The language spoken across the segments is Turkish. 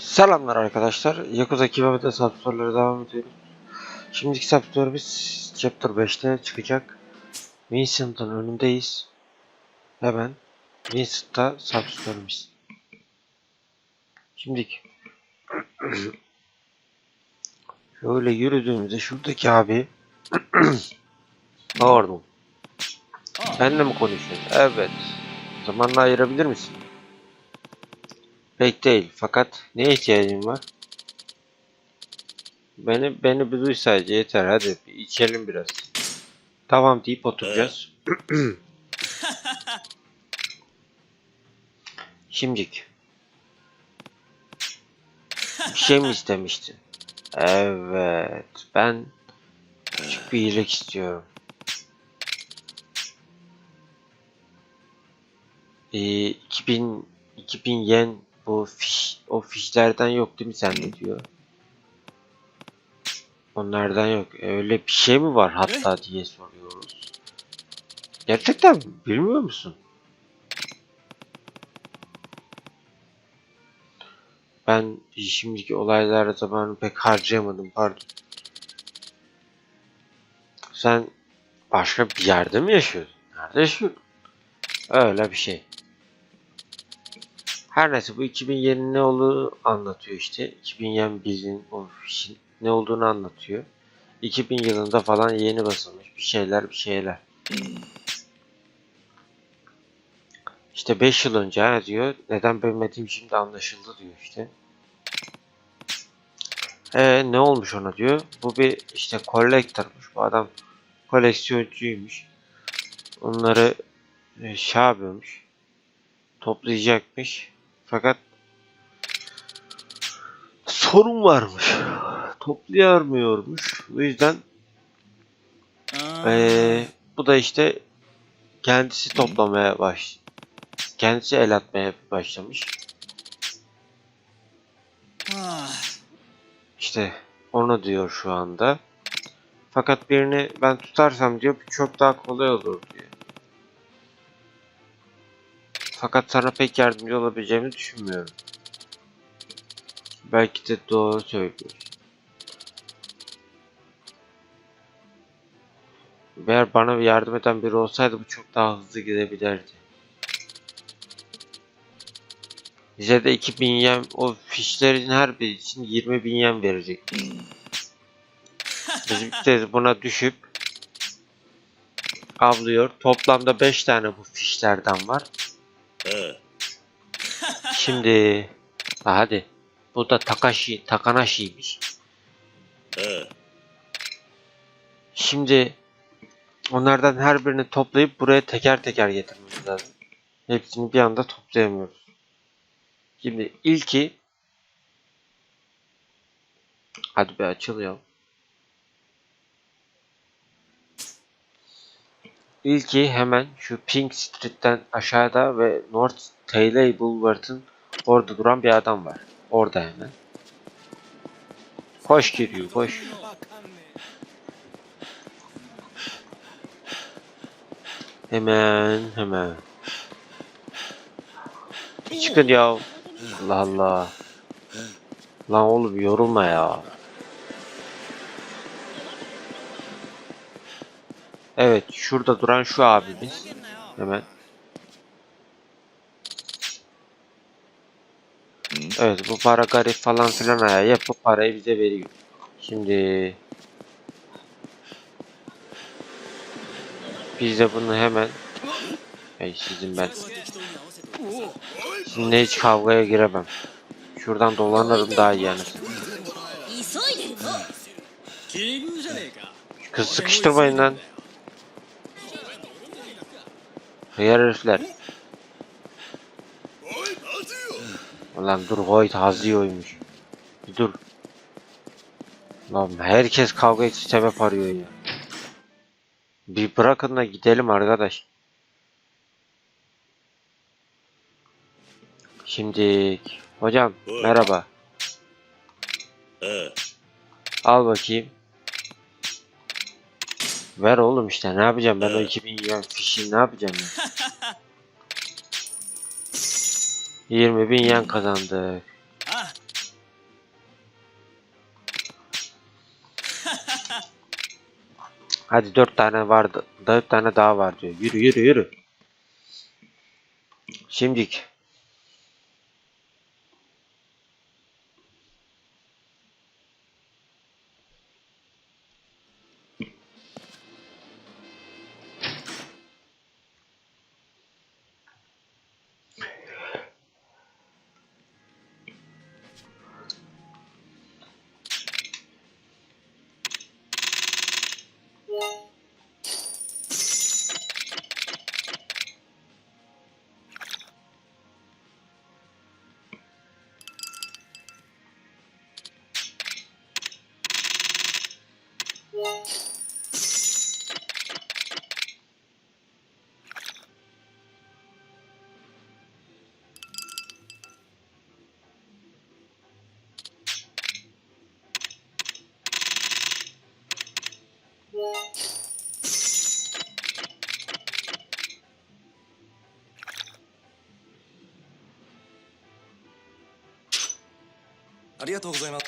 Selamlar arkadaşlar. Yakuza Kibabe'de substore'lara devam ediyoruz. Şimdiki substore'ımız Chapter 5'te çıkacak. Vincent'ın önündeyiz. Hemen Vincent'ta substore'ımız. Şimdiki şöyle yürüdüğümüzde şuradaki abi Pardon. Benle mi konuşuyorsun? Evet. Zamanla ayırabilir misin? Pek değil. Fakat neye ihtiyacım var? Beni beni bir duy sadece yeter. Hadi bir içelim biraz. Tamam deyip oturacağız. Şimdik. Bir şey mi istemiştin? Evet. Ben küçük bir iyilik istiyorum. Ee, 2000 2000 yen bu fiş o fişlerden yok değil mi sende diyor. Onlardan yok. E, Öyle bir şey mi var hatta diye soruyoruz. Gerçekten mi? bilmiyor musun? Ben şimdiki olaylara zamanı pek harcayamadım pardon. Sen başka bir yerde mi yaşıyorsun? Nerede yaşıyorsun? Öyle bir şey. Her neyse bu 2000 yenin ne olduğunu anlatıyor işte. 2000 yen bildiğin o fişin ne olduğunu anlatıyor. 2000 yılında falan yeni basılmış bir şeyler bir şeyler. İşte 5 yıl önce diyor. Neden bilmediğim şimdi anlaşıldı diyor işte. Ee ne olmuş ona diyor. Bu bir işte collector'muş. Bu adam koleksiyoncuymuş. Onları e, şey yapıyormuş. Toplayacakmış. Fakat sorun varmış. Toplayamıyormuş. O yüzden eee, bu da işte kendisi toplamaya baş kendisi el atmaya başlamış. İşte onu diyor şu anda. Fakat birini ben tutarsam diyor çok daha kolay olur diyor. Fakat sana pek yardımcı olabileceğimi düşünmüyorum. Belki de doğru söylüyorsun. Eğer bana yardım eden biri olsaydı bu çok daha hızlı gidebilirdi. Bize de 2000 yen o fişlerin her biri için 20 bin yen verecek. Biz de buna düşüp avlıyor. Toplamda 5 tane bu fişlerden var. Şimdi ha, hadi. Bu da Takashi, Takanashi'ymiş. Şimdi onlardan her birini toplayıp buraya teker teker getirmemiz lazım. Hepsini bir anda toplayamıyoruz. Şimdi ilki Hadi bir açılıyor. İlki hemen şu Pink Street'ten aşağıda ve North Taylor Boulevard'ın orada duran bir adam var. Orada hemen. Koş giriyor, koş. Hemen, hemen. Çıkın ya. Allah Allah. Lan oğlum yorulma ya. Evet şurada duran şu abimiz. Hemen. Evet bu para garip falan filan ya. Yap bu parayı bize veriyor. Şimdi biz de bunu hemen Hey sizin ben Şimdi hiç kavgaya giremem. Şuradan dolanırım daha iyi yani. Kız sıkıştırmayın lan. Hıyar herifler. Ulan dur Hoyt Hazio'ymuş. Bir dur. Lan herkes kavga için sebep arıyor ya. Bir bırakın da gidelim arkadaş. Şimdi hocam merhaba. Al bakayım. Ver oğlum işte ne yapacağım ben o 2000 yen fişi ne yapacağım ben? 20 bin yen kazandık. Hadi dört tane vardı. dört tane daha var diyor. Yürü yürü yürü. Şimdiki. Yeah. ありがとうございます。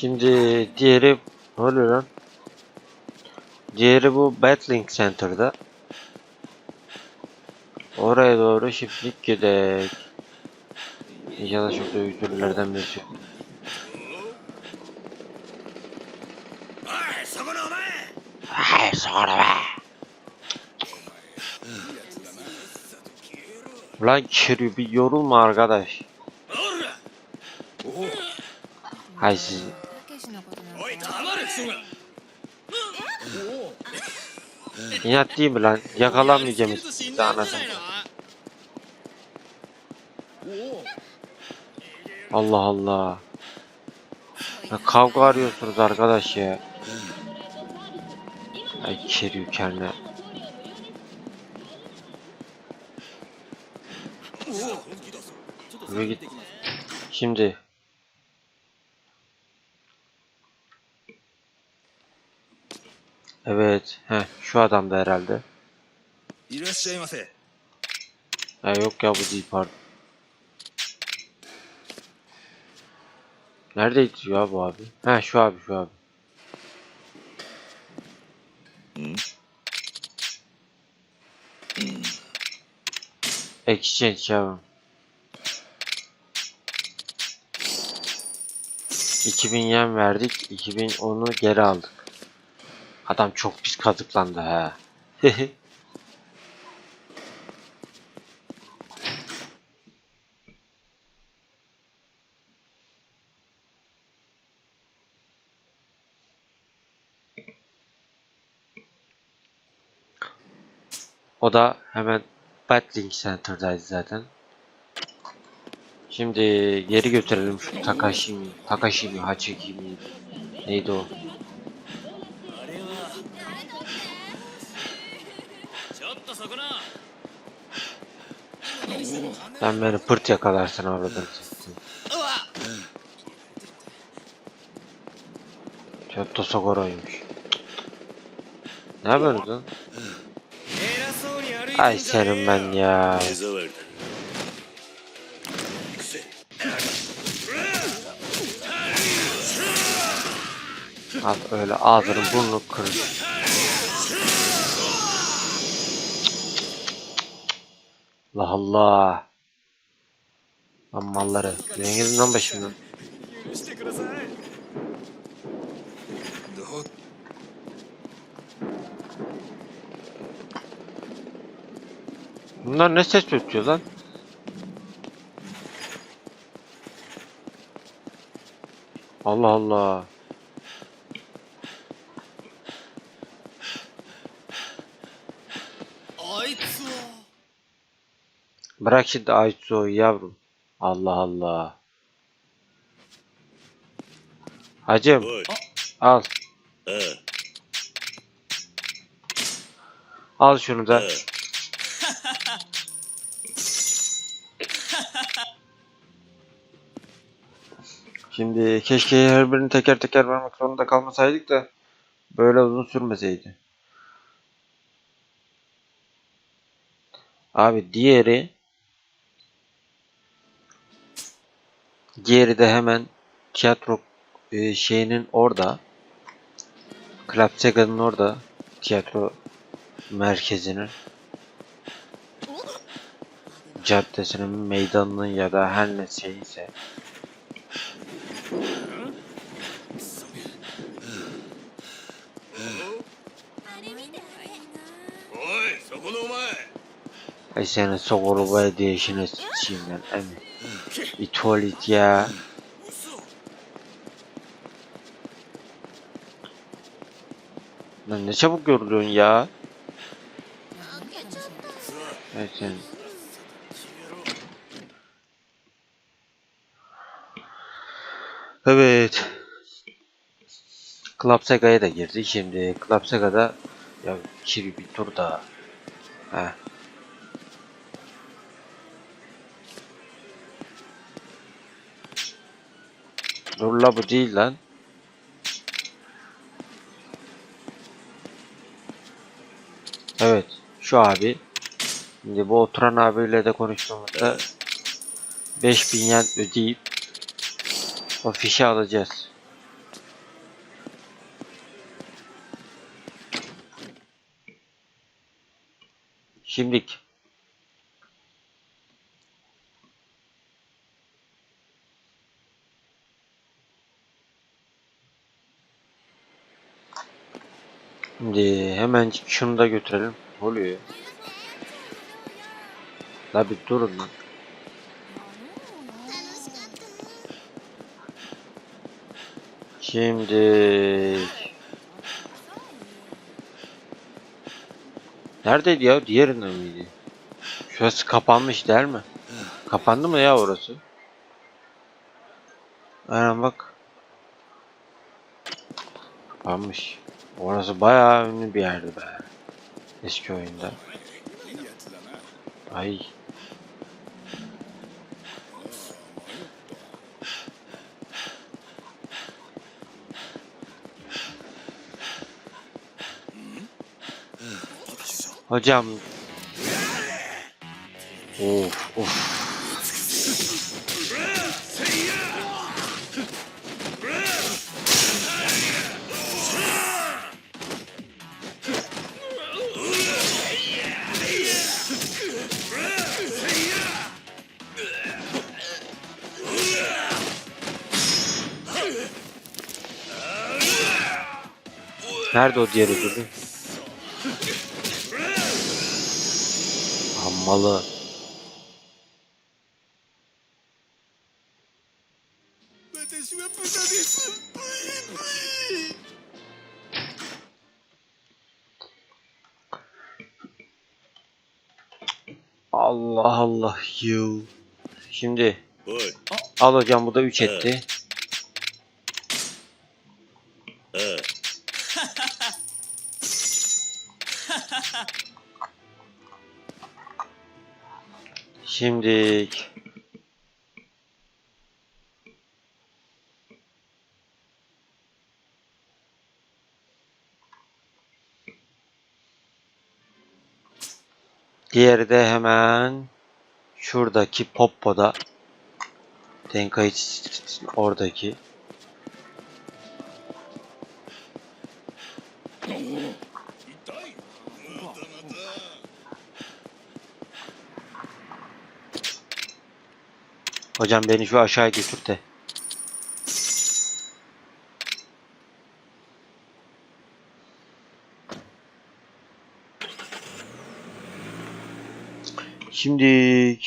Şimdi diğeri ne oluyor lan? Diğeri bu Battling Center'da. Oraya doğru şimdilik gidelim. İnşallah çok da öykülülerden birisi. お そこのお前 Hayır sonra be. Lan Kirby bir yorulma arkadaş. おら Hay siz. たけしのことなんおい、か黙れ、クソが İnat değil mi lan? Yakalamayacağım sizi anasını. Allah Allah. Ya kavga arıyorsunuz arkadaş ya. Ay keri kerne. Ve git. Şimdi Evet, he şu adam da herhalde. Ha, yok ya bu değil pardon. Neredeydi ya bu abi? Ha şu abi şu abi. Exchange abi. 2000 yen verdik. 2010'u geri aldık. Adam çok pis kazıklandı ha. O da hemen Battling Center'daydı zaten. Şimdi geri götürelim şu Takashi mi, Takashi mi, neydi o? Sen beni pırt yakalarsın oradan. Çok da Sogora'ymış. Ne yapıyorsun? Ay senin ben ya. Al öyle ağzını burnunu kır. Allah Allah. Lan malları. Zengizin lan başımdan. Bunlar ne ses tutuyor lan? Allah Allah. Aytsu. Bırak şimdi Aytsu'yu yavrum. Allah Allah. Hacım. Oy. Al. He. Al şunu da. He. Şimdi keşke her birini teker teker vermek zorunda kalmasaydık da böyle uzun sürmeseydi. Abi diğeri diğeri de hemen tiyatro e, şeyinin orada Klapsega'nın orada tiyatro merkezinin caddesinin meydanının ya da her ne şeyse Ay senin soğuru diye işine sıçayım ben emi. Bir tuvalet ya. Lan ne çabuk yoruluyorsun ya. Evet sen. Evet. Club Sega'ya da girdik şimdi. Club Sega'da ya kiri bir tur daha. Heh. Dur la bu değil lan. Evet. Şu abi. Şimdi bu oturan abiyle de konuştuğumuzda 5000 yen ödeyip o fişi alacağız. Şimdilik Şimdi hemen şunu da götürelim. Ne oluyor ya? La bir durun lan. Şimdi Neredeydi ya? Diğerinde miydi? Şurası kapanmış der mi? Kapandı mı ya orası? Aynen bak. Kapanmış. Orası bayağı ünlü bir yerdi be. Eski oyunda. Ay. Hocam. Of of. Nerede o diğer ödülü? Hammalı. Allah Allah you. Şimdi al hocam bu da 3 etti. Şimdi Diğeri de hemen şuradaki Poppo'da. Tenkaichi oradaki Hocam beni şu aşağı götür de. Şimdi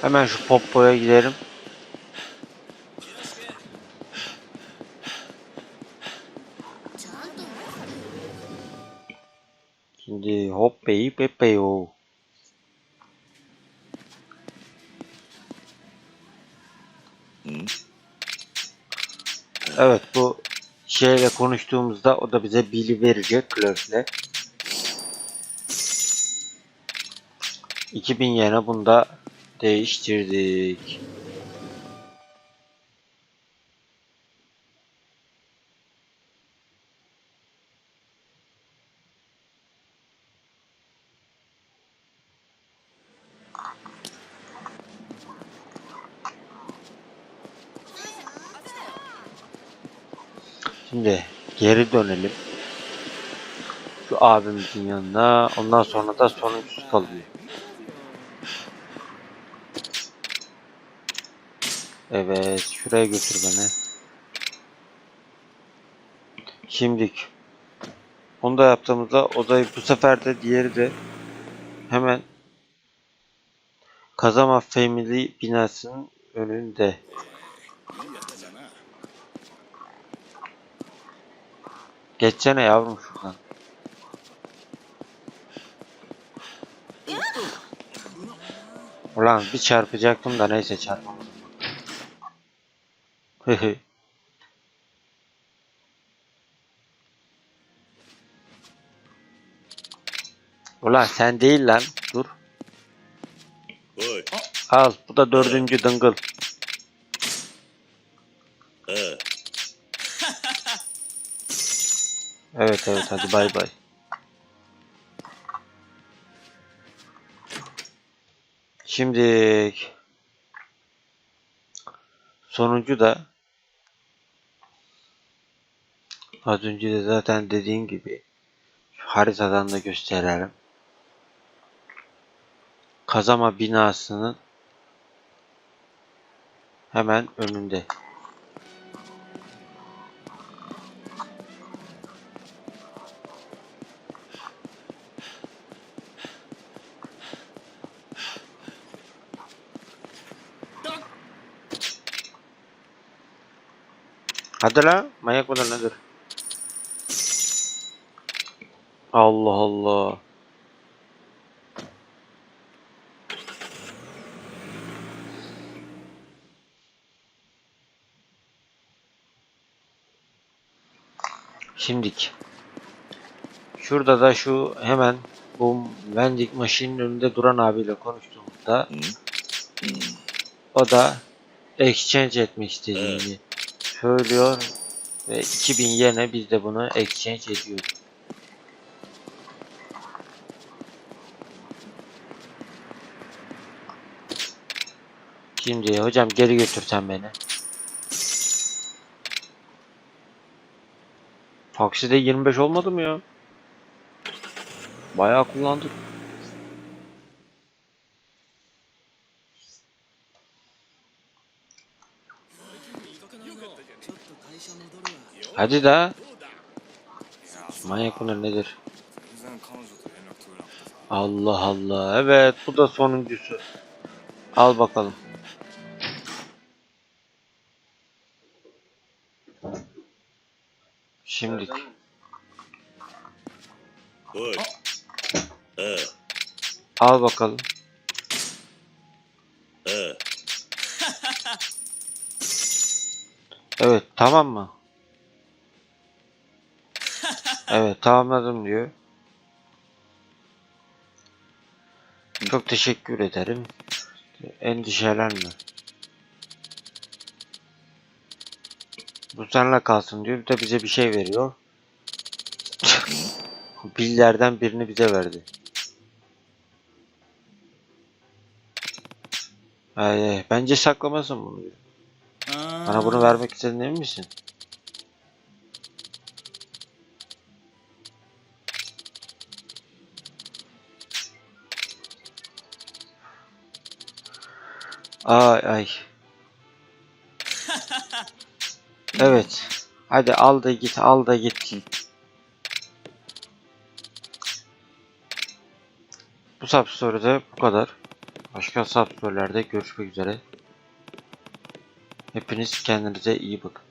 Hemen şu Poppo'ya gidelim. Pepe yo. Evet bu şeyle konuştuğumuzda o da bize Bill'i verecek Clove'le. 2000 yene bunda değiştirdik. Şimdi geri dönelim. Şu abimizin yanına. Ondan sonra da sonuncusu kalıyor. Evet, şuraya götür beni. Şimdik. Onu da yaptığımızda odayı bu sefer de diğeri de hemen Kazama Family binasının önünde. Geçsene yavrum şuradan. Ulan bir çarpacaktım da neyse çarpamadım. Hehe. Ulan sen değil lan. Dur. Al. Bu da dördüncü dıngıl. Evet evet hadi bay bay. Şimdi sonuncu da az önce de zaten dediğim gibi haritadan da gösterelim. Kazama binasının hemen önünde. Hadi la manyak mıdır nedir? Allah Allah. Şimdik. Şurada da şu hemen bu vending machine'in önünde duran abiyle konuştuğumuzda o da exchange etmek istediğini söylüyor ve 2000 yerine biz de bunu exchange ediyoruz. Şimdi hocam geri götürsen beni. Takside 25 olmadı mı ya? Bayağı kullandık. Hadi da. Manyak bunlar nedir? Allah Allah. Evet bu da sonuncusu. Al bakalım. Şimdik. Al bakalım. Evet tamam mı? Evet tamamladım diyor. Çok teşekkür ederim. Endişelenme. Bu seninle kalsın diyor. Bir de bize bir şey veriyor. Billerden birini bize verdi. Ay, bence saklamasın bunu diyor. Bana bunu vermek istediğin emin misin? Ay ay. Evet. Hadi al da git, al da git. Bu substory'de bu kadar. Başka substory'lerde görüşmek üzere. Hepiniz kendinize iyi bakın.